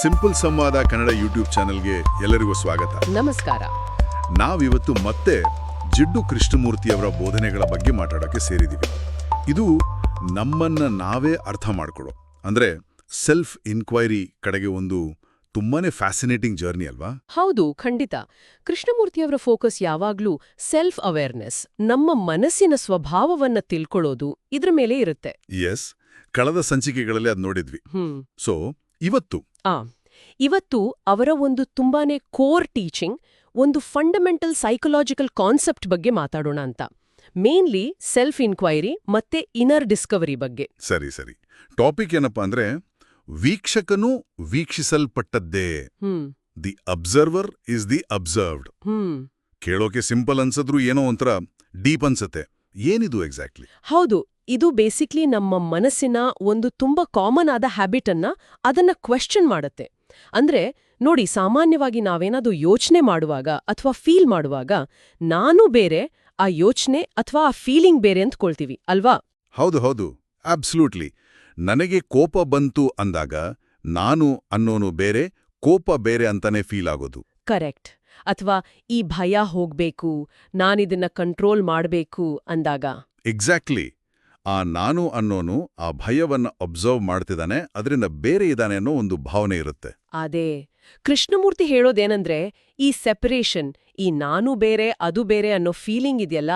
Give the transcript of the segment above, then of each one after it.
Simple ಸಂವಾದ Kannada YouTube ಚಾನೆಲ್ಗೆ ಎಲ್ಲರಿಗೂ ಸ್ವಾಗತ. ನಮಸ್ಕಾರ. ನಾವಿವತ್ತು ಮತ್ತೆ ಜಿಡ್ಡು ಕೃಷ್ಣಮೂರ್ತಿಯವರ ಬೋಧನೆಗಳ ಬಗ್ಗೆ ಮಾತಾಡೋಕ್ಕೆ ಸೇರಿದ್ದೀವಿ. ಇದು ನಮ್ಮನ್ನ ನಾವೇ ಅರ್ಥ ಮಾಡ್ಕೊಳ್ಳೋ ಅಂದ್ರೆ ಸೆಲ್ಫ್ ಇನ್ಕ್ವೈರಿ ಕಡೆಗೆ ಒಂದು ತುಂಬಾನೇ ಫ್ಯಾಸಿನೇಟಿಂಗ್ ಜರ್ನಿ ಅಲ್ವಾ? ಹೌದು ಖಂಡಿತ. ಕೃಷ್ಣಮೂರ್ತಿಯವರ ಫೋಕಸ್ ಯಾವಾಗ್ಲೂ ಸೆಲ್ಫ್ ಅವೇರ್ನೆಸ್ ನಮ್ಮ ಮನಸ್ಸಿನ ಸ್ವಭಾವವನ್ನ ತಿಳ್ಕೊಳ್ಳೋದು ಇದ್ರ ಮೇಲೆ ಇರುತ್ತೆ. ಎಸ್ ಕಳೆದ ಸಂಚಿಕೆಗಳಲ್ಲಿ ಅದ್ ನೋಡಿದ್ವಿ. ಸೊ ಇವತ್ತು. ಆ ಇವತ್ತು ಅವರ ಒಂದು ತುಂಬಾನೇ ಕೋರ್ ಟೀಚಿಂಗ್ ಒಂದು ಫಂಡಮೆಂಟಲ್ ಸೈಕಲಾಜಿಕಲ್ ಕಾನ್ಸೆಪ್ಟ್ ಬಗ್ಗೆ ಮಾತಾಡೋಣ ಅಂತ. ಮೇನ್ಲಿ ಸೆಲ್ಫ್ ಇನ್ಕ್ವೈರಿ ಮತ್ತೆ ಇನರ್ ಡಿಸ್ಕವರಿ ಬಗ್ಗೆ. ಸರಿ ಸರಿ. ಟಾಪಿಕ್ ಏನಪ್ಪಾ ಅಂದ್ರೆ ವೀಕ್ಷಕನು ವೀಕ್ಷಿಸಲ್ಪಟ್ಟದ್ದೇ. The observer is the observed. Hmm. ಕೇಳೋಕೆ ಸಿಂಪಲ್ ಅನ್ಸದ್ರು ಏನೋ ಒಂಥರ ಡೀಪ್ ಅನ್ಸತ್ತೆ. ಏನಿದು ಎಕ್ಸಾಕ್ಟ್ಲಿ? ಹೌದು ಇದು ಬೇಸಿಕ್ಲಿ ನಮ್ಮ ಮನಸ್ಸಿನ ಒಂದು ತುಂಬಾ ಕಾಮನ್ ಆದ ಹ್ಯಾಬಿಟ್ ಅದನ್ನು ಅದನ್ನ ಕ್ವೆಶ್ಚನ್ ಮಾಡುತ್ತೆ. ಅಂದ್ರೆ ನೋಡಿ ಸಾಮಾನ್ಯವಾಗಿ ನಾವೇನಾದ್ರೂ ಯೋಚನೆ ಮಾಡುವಾಗ ಅಥವಾ ಫೀಲ್ ಮಾಡುವಾಗ ನಾನು ಬೇರೆ ಆ ಯೋಚನೆ ಅಥವಾ ಆ ಫೀಲಿಂಗ್ ಬೇರೆ ಅಂದ್ಕೊಳ್ತೀವಿ ಅಲ್ವಾ? ಹೌದು ಹೌದು. ಅಬ್ಸಲ್ಯೂಟ್ಲಿ ನನಗೆ ಕೋಪ ಬಂತು ಅಂದಾಗ ನಾನು ಅನ್ನೋನು ಬೇರೆ ಕೋಪ ಬೇರೆ ಅಂತಾನೆ ಫೀಲ್ ಆಗೋದು. ಕರೆಕ್ಟ್ ಅಥವಾ ಈ ಭಯ ಹೋಗ್ಬೇಕು ನಾನಿದನ್ನ ಕಂಟ್ರೋಲ್ ಮಾಡಬೇಕು ಅಂದಾಗ. ಎಕ್ಸಾಕ್ಟ್ಲಿ ಆ ನಾನು ಅನ್ನೋನು ಆ ಭಯವನ್ನ ಅಬ್ಸರ್ವ್ ಮಾಡ್ತಿದ್ದಾನೆ ಅದರಿಂದ ಬೇರೆ ಇದ್ದಾನೆ ಅನ್ನೋ ಒಂದು ಭಾವನೆ ಇರುತ್ತೆ. ಅದೇ. ಕೃಷ್ಣಮೂರ್ತಿ ಹೇಳೋದೇನಂದ್ರೆ ಈ ಸೆಪರೇಷನ್ ಈ ನಾನು ಬೇರೆ ಅದು ಬೇರೆ ಅನ್ನೋ ಫೀಲಿಂಗ್ ಇದೆಯಲ್ಲ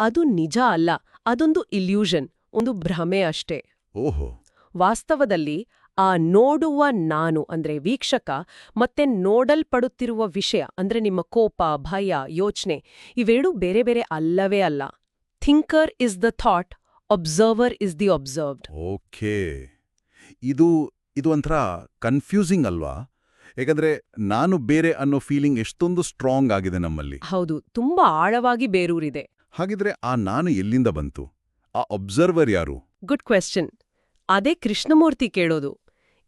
ಅದು ನಿಜ ಅಲ್ಲ ಅದೊಂದು ಇಲ್ಯೂಷನ್ ಒಂದು ಭ್ರಮೆ ಅಷ್ಟೇ. ಓಹೋ. ವಾಸ್ತವದಲ್ಲಿ ಆ ನೋಡುವ ನಾನು ಅಂದ್ರೆ ವೀಕ್ಷಕ ಮತ್ತೆ ನೋಡಲ್ಪಡುತ್ತಿರುವ ವಿಷಯ ಅಂದ್ರೆ ನಿಮ್ಮ ಕೋಪ ಭಯ ಯೋಚನೆ ಇವೆರಡೂ ಬೇರೆ ಬೇರೆ ಅಲ್ಲವೇ ಅಲ್ಲ. Thinker is the thought observer is the observed okay. ಇದು ಇದು ಒಂಥರ ಕನ್ಫ್ಯೂಸಿಂಗ್ ಅಲ್ವಾ? ಯಾಕಂದ್ರೆ ನಾನು ಬೇರೆ ಅನ್ನೋ ಫೀಲಿಂಗ್ ಎಷ್ಟೊಂದು ಸ್ಟ್ರಾಂಗ್ ಆಗಿದೆ ನಮ್ಮಲ್ಲಿ. ಹೌದು ತುಂಬಾ ಆಳವಾಗಿ ಬೇರೂರಿದೆ. ಹಾಗಿದ್ರೆ ಆ ನಾನು ಎಲ್ಲಿಂದ ಬಂತು? ಆ ಒಬ್ಸರ್ವರ್ ಯಾರು? ಗುಡ್ ಕ್ವೆಶ್ಚನ್ ಅದೇ ಕೃಷ್ಣಮೂರ್ತಿ ಕೇಳೋದು.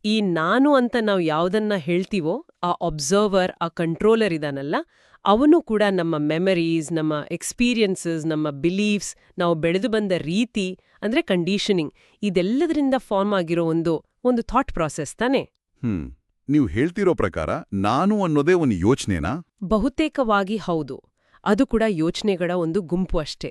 ಈ ನಾನು ಅಂತ ನಾವು ಯಾವುದನ್ನ ಹೇಳ್ತೀವೋ ಆ ಒಬ್ಸರ್ವರ್ ಆ ಕಂಟ್ರೋಲರ್ ಇದಾನಲ್ಲ ಅವನು ಕೂಡ ನಮ್ಮ ಮೆಮರೀಸ್ ನಮ್ಮ ಎಕ್ಸ್ಪೀರಿಯನ್ಸಸ್ ನಮ್ಮ ಬಿಲೀಫ್ಸ್ ನಾವು ಬೆಳೆದು ಬಂದ ರೀತಿ ಅಂದ್ರೆ ಕಂಡೀಷನಿಂಗ್ ಇದೆಲ್ಲದರಿಂದ ಫಾರ್ಮ್ ಆಗಿರೋ ಒಂದು ಒಂದು ಥಾಟ್ ಪ್ರಾಸೆಸ್ ತಾನೆ? ಹ್ಮ್. ನೀವು ಹೇಳ್ತಿರೋ ಪ್ರಕಾರ ನಾನು ಅನ್ನೋದೇ ಒಂದು ಯೋಚನೆನಾ? ಬಹುತೇಕವಾಗಿ ಹೌದು. ಅದು ಕೂಡ ಯೋಚನೆಗಳ ಒಂದು ಗುಂಪು ಅಷ್ಟೇ.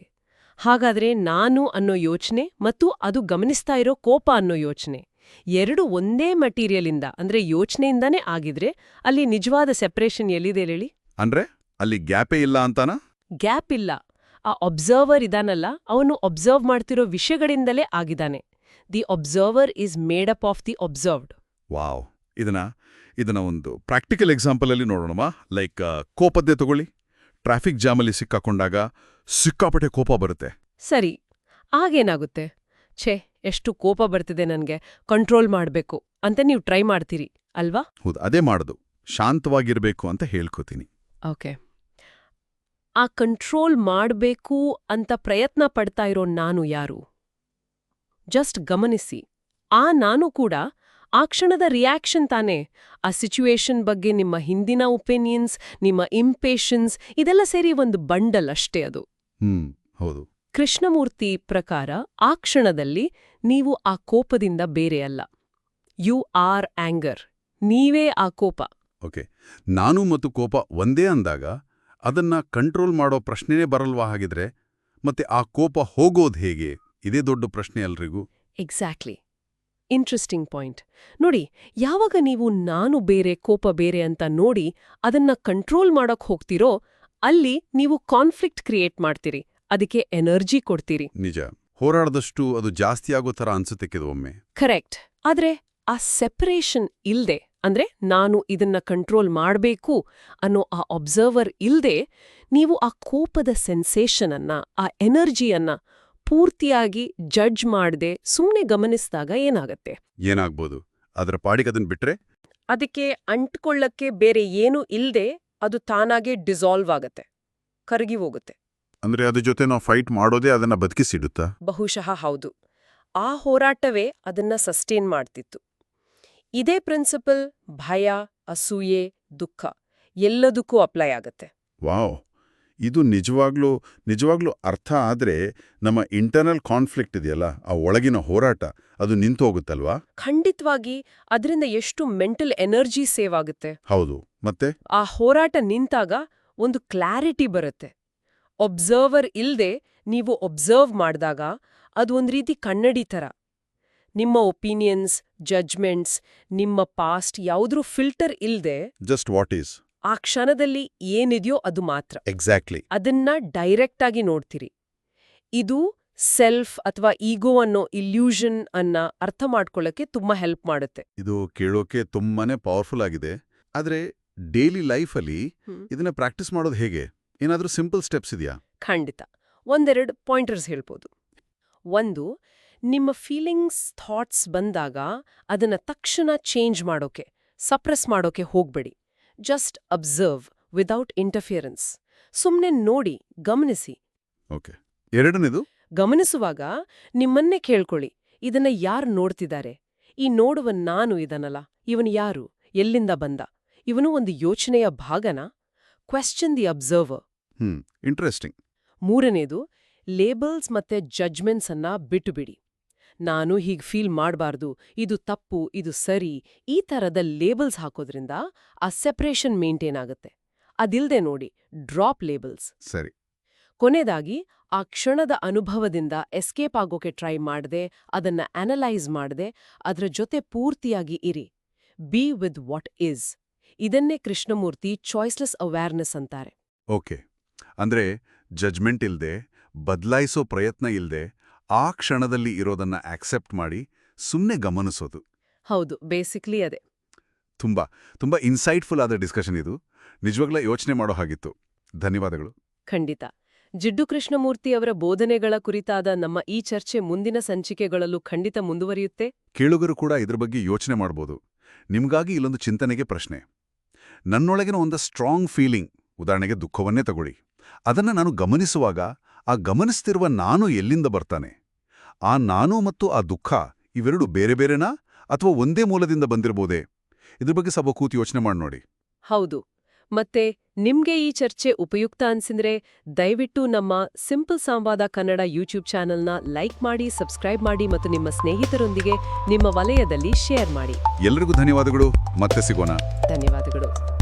ಹಾಗಾದ್ರೆ ನಾನು ಅನ್ನೋ ಯೋಚನೆ ಮತ್ತು ಅದು ಗಮನಿಸ್ತಾ ಇರೋ ಕೋಪ ಅನ್ನೋ ಯೋಚನೆ. ಎರಡು ಒಂದೇ ಮಟೀರಿಯಲಿಂದ ಅಂದ್ರೆ ಯೋಚನೆಯಿಂದಾನೇ ಆಗಿದ್ರೆ ಅಲ್ಲಿ ನಿಜವಾದ ಸೆಪರೇಷನ್ ಎಲ್ಲಿದೆ ಹೇಳಿ? ಅಂದ್ರೆ ಅಲ್ಲಿ ಗ್ಯಾಪೇ ಇಲ್ಲ ಅಂತಾನ? ಗ್ಯಾಪ್ ಇಲ್ಲ. ಆ ಅಬ್ಸರ್ವರ್ ಇದಾನಲ್ಲ ಅವನು ಅಬ್ಸರ್ವ್ ಮಾಡ್ತಿರೋ ವಿಷಯಗಳಿಂದಲೇ ಆಗಿದಾನೆ the observer is made up of the observed wow. ಇದನ್ನ ಇದನ್ನ ಒಂದು ಪ್ರಾಕ್ಟಿಕಲ್ ಎಕ್ಸಾಂಪಲ್ ಅಲ್ಲಿ ನೋಡೋಣವಾ ಲೈಕ್ ಕೋಪದ್ದೇ ತಗೊಳ್ಳಿ. ಟ್ರಾಫಿಕ್ ಜಾಮಲ್ಲಿ ಸಿಕ್ಕಾಕೊಂಡಾಗ ಸಿಕ್ಕಾಪಟ್ಟೆ ಕೋಪ ಬರುತ್ತೆ. ಸರಿ. ಆಗೇನಾಗುತ್ತೆ? ಛೇ ಎಷ್ಟು ಕೋಪ ಬರ್ತಿದೆ ನನಗೆ. ಕಂಟ್ರೋಲ್ ಮಾಡಬೇಕು. ಅಂತ ನೀವು ಟ್ರೈ ಮಾಡ್ತೀರಿ ಅಲ್ವಾ? ಹೌದು ಅದೇ ಮಾಡೋದು. ಶಾಂತವಾಗಿರಬೇಕು ಅಂತ ಹೇಳ್ಕೊತೀನಿ. ಓಕೆ ಆ ಕಂಟ್ರೋಲ್ ಮಾಡಬೇಕು ಅಂತ ಪ್ರಯತ್ನ ಪಡ್ತಾ ಇರೋ ನಾನು ಯಾರು? ಜಸ್ಟ್ ಗಮನಿಸಿ. ಆ ನಾನು ಕೂಡ ಆ ಕ್ಷಣದ ರಿಯಾಕ್ಷನ್ ತಾನೇ. ಆ ಸಿಚುವೇಶನ್ ಬಗ್ಗೆ ನಿಮ್ಮ ಹಿಂದಿನ ಒಪಿನಿಯನ್ಸ್ ನಿಮ್ಮ ಇಂಪೇಷನ್ಸ್ ಇದೆಲ್ಲ ಸೇರಿ ಒಂದು ಬಂಡಲ್ ಅಷ್ಟೇ ಅದು. ಹ್ಮ್ ಹೌದು. ಕೃಷ್ಣಮೂರ್ತಿ ಪ್ರಕಾರ ಆ ಕ್ಷಣದಲ್ಲಿ ನೀವು ಆ ಕೋಪದಿಂದ ಬೇರೆ ಅಲ್ಲ. ಯು ಆರ್ ಆಂಗರ್ ನೀವೇ ಆ ಕೋಪ. ಓಕೆ. ನಾನು ಮತ್ತು ಕೋಪ ಒಂದೇ ಅಂದಾಗ ಅದನ್ನ ಕಂಟ್ರೋಲ್ ಮಾಡೋ ಪ್ರಶ್ನೆನೇ ಬರಲ್ವಾ ಹಾಗಿದ್ರೆ? ಮತ್ತೆ ಆ ಕೋಪ ಹೋಗೋದು ಹೇಗೆ? ಇದೇ ದೊಡ್ಡ ಪ್ರಶ್ನೆ ಎಲ್ರಿಗೂ. ಎಕ್ಸಾಕ್ಟ್ಲಿ ಇಂಟ್ರೆಸ್ಟಿಂಗ್ ಪಾಯಿಂಟ್ ನೋಡಿ ಯಾವಾಗ ನೀವು ನಾನು ಬೇರೆ ಕೋಪ ಬೇರೆ ಅಂತ ನೋಡಿ ಅದನ್ನ ಕಂಟ್ರೋಲ್ ಮಾಡಕ್ ಹೋಗ್ತಿರೋ ಅಲ್ಲಿ ನೀವು ಕಾನ್ಫ್ಲಿಕ್ಟ್ ಕ್ರಿಯೇಟ್ ಮಾಡ್ತೀರಿ. ಅದಕ್ಕೆ ಎನರ್ಜಿ ಕೊಡ್ತೀರಿ. ನಿಜ. ಹೋರಾಡದಷ್ಟು ಅದು ಜಾಸ್ತಿ ಆಗೋ ಥರ ಅನ್ಸುತ್ತೆ ಕೆಲವೊಮ್ಮೆ. ಕರೆಕ್ಟ್. ಆದ್ರೆ ಆ ಸೆಪರೇಷನ್ ಇಲ್ದೆ ಅಂದ್ರೆ ನಾನು ಇದನ್ನ ಕಂಟ್ರೋಲ್ ಮಾಡಬೇಕು ಅನ್ನೋ ಆ ಒಬ್ಸರ್ವರ್ ಇಲ್ದೆ ನೀವು ಆ ಕೋಪದ ಸೆನ್ಸೇಷನ್ ಅನ್ನ ಆ ಎನರ್ಜಿಯನ್ನ ಪೂರ್ತಿಯಾಗಿ ಜಡ್ಜ್ ಮಾಡದೆ ಸುಮ್ಮನೆ ಗಮನಿಸಿದಾಗ ಏನಾಗತ್ತೆ? ಏನಾಗ್ಬೋದು? ಅದರ ಪಾಡಿಗೆ ಅದನ್ನ ಬಿಟ್ರೆ? ಅದಕ್ಕೆ ಅಂಟ್ಕೊಳ್ಳಕ್ಕೆ ಬೇರೆ ಏನೂ ಇಲ್ದೆ ಅದು ತಾನಾಗೆ ಡಿಸಾಲ್ವ್ ಆಗತ್ತೆ. ಕರಗಿ ಹೋಗುತ್ತೆ. ಅಂದ್ರೆ ಅದ್ರ ಜೊತೆ ನಾವು ಫೈಟ್ ಮಾಡೋದೇ ಅದನ್ನ ಬದುಕಿಸಿಡುತ್ತಾ? ಬಹುಶಃ ಹೌದು. ಆ ಹೋರಾಟವೇ ಅದನ್ನ ಸಸ್ಟೇನ್ ಮಾಡ್ತಿತ್ತು. ಇದೇ ಪ್ರಿನ್ಸಿಪಲ್ ಭಯ ಅಸೂಯೆ ದುಃಖ ಎಲ್ಲದಕ್ಕೂ ಅಪ್ಲೈ ಆಗತ್ತೆ. ವಾವ್. ಇದು ನಿಜವಾಗ್ಲೂ ನಿಜವಾಗ್ಲೂ ಅರ್ಥ ಆದ್ರೆ ನಮ್ಮ ಇಂಟರ್ನಲ್ ಕಾನ್ಫ್ಲಿಕ್ಟ್ ಇದೆಯಲ್ಲ ಆ ಒಳಗಿನ ಹೋರಾಟ ಅದು ನಿಂತು ಹೋಗುತ್ತಲ್ವಾ ಖಂಡಿತವಾಗಿ ಅದರಿಂದ ಎಷ್ಟು ಮೆಂಟಲ್ ಎನರ್ಜಿ ಸೇವ್ ಆಗುತ್ತೆ. ಹೌದು. ಮತ್ತೆ? ಆ ಹೋರಾಟ ನಿಂತಾಗ ಒಂದು ಕ್ಲಾರಿಟಿ ಬರುತ್ತೆ. ಒಬ್ಸರ್ವರ್ ಇಲ್ಲದೆ ನೀವು ಒಬ್ಸರ್ವ್ ಮಾಡಿದಾಗ ಅದು ಒಂದು ರೀತಿ ಕನ್ನಡಿ ಥರ ನಿಮ್ಮ ಒಪಿನಿಯನ್ಸ್ ಜಡ್ಜ್ಮೆಂಟ್ಸ್ ನಿಮ್ಮ ಪಾಸ್ಟ್ ಯಾವುದ್ರೂ ಫಿಲ್ಟರ್ ಇಲ್ಲದೆ ಜಸ್ಟ್ ವಾಟ್ ಈಸ್ ಆ ಕ್ಷಣದಲ್ಲಿ ಏನಿದೆಯೋ ಅದು ಮಾತ್ರ. ಎಕ್ಸಾಕ್ಟ್ಲಿ ಅದನ್ನ ಡೈರೆಕ್ಟ್ ಆಗಿ ನೋಡ್ತೀರಿ. ಇದು ಸೆಲ್ಫ್ ಅಥವಾ ಈಗೋ ಅನ್ನೋ ಇಲ್ಯೂಷನ್ ಅನ್ನ ಅರ್ಥ ಮಾಡ್ಕೊಳ್ಳಕ್ಕೆ ತುಂಬಾ ಹೆಲ್ಪ್ ಮಾಡುತ್ತೆ. ಇದು ಕೇಳೋಕೆ ತುಂಬಾನೇ ಪವರ್ಫುಲ್ ಆಗಿದೆ. ಆದ್ರೆ ಡೈಲಿ ಲೈಫ್ ಅಲ್ಲಿ ಇದನ್ನ ಪ್ರಾಕ್ಟೀಸ್ ಮಾಡೋದು ಹೇಗೆ? ಏನಾದ್ರೂ ಸಿಂಪಲ್ ಸ್ಟೆಪ್ಸ್ ಇದೆಯಾ? ಖಂಡಿತ. ಒಂದೆರಡು ಪಾಯಿಂಟರ್ಸ್ ಹೇಳ್ಬೋದು. ಒಂದು ನಿಮ್ಮ ಫೀಲಿಂಗ್ಸ್ ಥಾಟ್ಸ್ ಬಂದಾಗ ಅದನ್ನ ತಕ್ಷಣ ಚೇಂಜ್ ಮಾಡೋಕೆ ಸಪ್ರೆಸ್ ಮಾಡೋಕೆ ಹೋಗ್ಬೇಡಿ. ಜಸ್ಟ್ ಅಬ್ಸರ್ವ್ ವಿದೌಟ್ ಇಂಟರ್ಫಿಯರೆನ್ಸ್ ಸುಮ್ಮನೆ ನೋಡಿ ಗಮನಿಸಿ. ಓಕೆ. ಎರಡನೇದು? ಗಮನಿಸುವಾಗ ನಿಮ್ಮನ್ನೇ ಕೇಳ್ಕೊಳ್ಳಿ. ಇದನ್ನ ಯಾರು ನೋಡ್ತಿದ್ದಾರೆ? ಈ ನೋಡುವ ನಾನು ಇದನ್ನಲ್ಲ ಇವನು ಯಾರು? ಎಲ್ಲಿಂದ ಬಂದ? ಇವನು ಒಂದು ಯೋಚನೆಯ ಭಾಗನಾ? Question the observer hmm interesting ಮೂರನೇದು ಲೇಬಲ್ಸ್ ಮತ್ತೆ ಜಡ್ಜ್ಮೆಂಟ್ಸ್ ಅನ್ನ ಬಿಟ್ಟುಬಿಡಿ. ನಾನು ಹೀಗ್ ಫೀಲ್ ಮಾಡಬಾರ್ದು ಇದು ತಪ್ಪು ಇದು ಸರಿ ಈ ಥರದ ಲೇಬಲ್ಸ್ ಹಾಕೋದ್ರಿಂದ ಆ ಸೆಪರೇಷನ್ ಮೇಂಟೈನ್ ಆಗುತ್ತೆ. ಅದಿಲ್ದೆ ನೋಡಿ ಡ್ರಾಪ್ ಲೇಬಲ್ಸ್ ಸರಿ. ಕೊನೆದಾಗಿ ಆ ಕ್ಷಣದ ಅನುಭವದಿಂದ ಎಸ್ಕೇಪ್ ಆಗೋಕೆ ಟ್ರೈ ಮಾಡದೆ ಅದನ್ನ ಅನಲೈಸ್ ಮಾಡದೆ ಅದರ ಜೊತೆ ಪೂರ್ತಿಯಾಗಿ ಇರಿ. ಬಿ ವಿತ್ ವಾಟ್ ಈಸ್ ಇದನ್ನೇ ಕೃಷ್ಣಮೂರ್ತಿ ಚಾಯ್ಸ್ಲೆಸ್ ಅವೇರ್ನೆಸ್ ಅಂತಾರೆ. ಓಕೆ. ಅಂದ್ರೆ ಜಜ್ಮೆಂಟ್ ಇಲ್ಲದೆ ಬದಲಾಯಿಸೋ ಪ್ರಯತ್ನ ಇಲ್ಲದೆ ಆ ಕ್ಷಣದಲ್ಲಿ ಇರೋದನ್ನ ಆಕ್ಸೆಪ್ಟ್ ಮಾಡಿ ಸುಮ್ಮನೆ ಗಮನಿಸೋದು. ಹೌದು ಬೇಸಿಕ್ಲಿ ಅದೇ. ತುಂಬಾ ತುಂಬಾ ಇನ್ಸೈಟ್ಫುಲ್ ಆದ ಡಿಸ್ಕಷನ್ ಇದು. ನಿಜವಾಗ್ಲೂ ಯೋಚನೆ ಮಾಡೋ ಹಾಗಿತ್ತು. ಧನ್ಯವಾದಗಳು. ಖಂಡಿತ. ಜಿಡ್ಡು ಕೃಷ್ಣಮೂರ್ತಿ ಅವರ ಬೋಧನೆಗಳ ಕುರಿತಾದ ನಮ್ಮ ಈ ಚರ್ಚೆ ಮುಂದಿನ ಸಂಚಿಕೆಗಳಲ್ಲೂ ಖಂಡಿತ ಮುಂದುವರಿಯುತ್ತೆ. ಕೇಳುಗರು ಕೂಡ ಇದ್ರ ಬಗ್ಗೆ ಯೋಚನೆ ಮಾಡ್ಬೋದು. ನಿಮ್ಗಾಗಿ ಇಲ್ಲೊಂದು ಚಿಂತನೆಗೆ ಪ್ರಶ್ನೆ. ನನ್ನೊಳಗಿನ ಒಂದು ಸ್ಟ್ರಾಂಗ್ ಫೀಲಿಂಗ್ ಉದಾಹರಣೆಗೆ ದುಃಖವನ್ನೇ ತಗೊಳ್ಳಿ. ಅದನ್ನ ನಾನು ಗಮನಿಸುವಾಗ ಆ ಗಮನಿಸ್ತಿರುವ ನಾನು ಎಲ್ಲಿಂದ ಬರ್ತಾನೆ? ಆ ನಾನು ಮತ್ತು ಆ ದುಃಖ ಇವೆರಡು ಬೇರೆ ಬೇರೆನಾ ಅಥವಾ ಒಂದೇ ಮೂಲದಿಂದ ಬಂದಿರಬಹುದೇ? ಇದ್ರ ಬಗ್ಗೆ ಸ್ವಲ್ಪ ಕೂತು ಯೋಚನೆ ಮಾಡಿ ನೋಡಿ. ಹೌದು. ಮತ್ತೆ ನಿಮ್ಗೆ ಈ ಚರ್ಚೆ ಉಪಯುಕ್ತ ಅನ್ಸಿದ್ರೆ ದಯವಿಟ್ಟು ನಮ್ಮ ಸಿಂಪಲ್ ಸಂವಾದ ಕನ್ನಡ ಯೂಟ್ಯೂಬ್ ಚಾನೆಲ್ನ ಲೈಕ್ ಮಾಡಿ ಸಬ್ಸ್ಕ್ರೈಬ್ ಮಾಡಿ ಮತ್ತು ನಿಮ್ಮ ಸ್ನೇಹಿತರೊಂದಿಗೆ ನಿಮ್ಮ ವಲಯದಲ್ಲಿ ಶೇರ್ ಮಾಡಿ. ಎಲ್ರಿಗೂ ಧನ್ಯವಾದಗಳು. ಮತ್ತೆ ಸಿಗೋಣ. ಧನ್ಯವಾದಗಳು.